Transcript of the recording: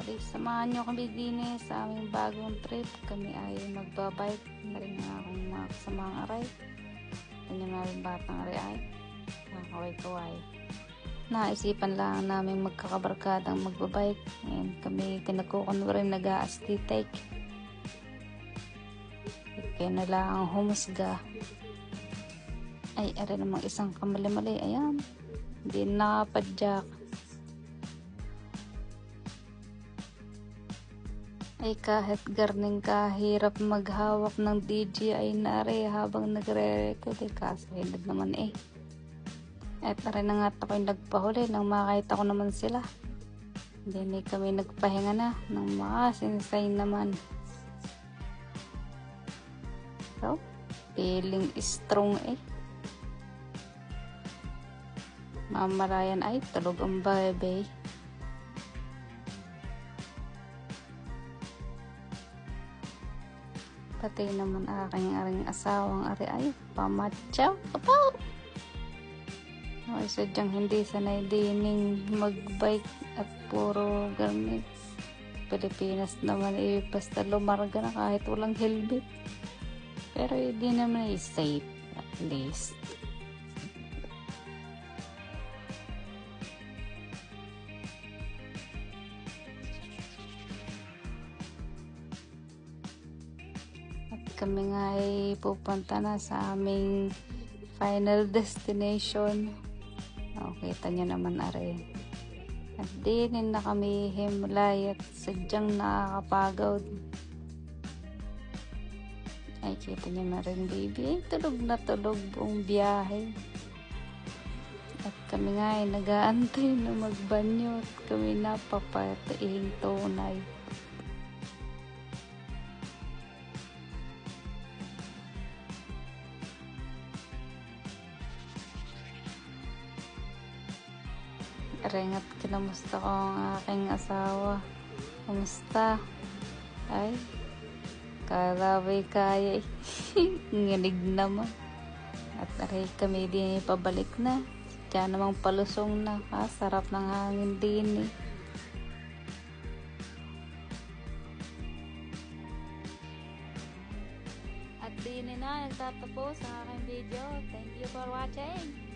Okay, samahan nyo kami din eh sa aming bagong trip. Kami ay magbabike na rin ng akong mga kasamang aray. Ganyan namin batang aray ay. Nakakaway-kaway. Naisipan lang namin magkakabarkadang magbabike. Ngayon kami kinagkukuno rin nag-aaslitek. Kaya na lang ang humusga. Ay, aray namang isang kamali-mali. Ayan. Hindi nakapadyak. Ay kahit garning kahirap maghawak ng DJI na rin habang nagre-record. Eh kaso hindi naman eh. At na rin na nga ako'y nagpahuli nang makita ko naman sila. Hindi kami nagpahinga na. Ng mga sinsay naman. So feeling strong eh. Mamarayan ay tulog ang baby pati naman aking aring asawang ari ay pamatyaw kapaw ay sadyang hindi sanay dining magbike at puro gamit. Pilipinas naman eh basta lumarga na kahit walang helmet. Pero hindi naman ay safe at least kami nga ay pupunta na sa aming final destination. O, kita nyo naman are. At dinin na kami himlay at sadyang nakakapagod. Ay, kita nyo na rin baby. Ay, tulog na tulog buong biyahe. At kami nga ay nag-aantay na magbanyo at kami napapatihing tunay. Rengat kinamusta ko ang aking asawa. Kamusta? Ay, kalaway kaya eh. Nginig naman. At aray kami din pabalik na. Kaya namang palusong na. Ah, sarap ng hangin din eh. At din na nagtatapos ang aking video. Thank you for watching.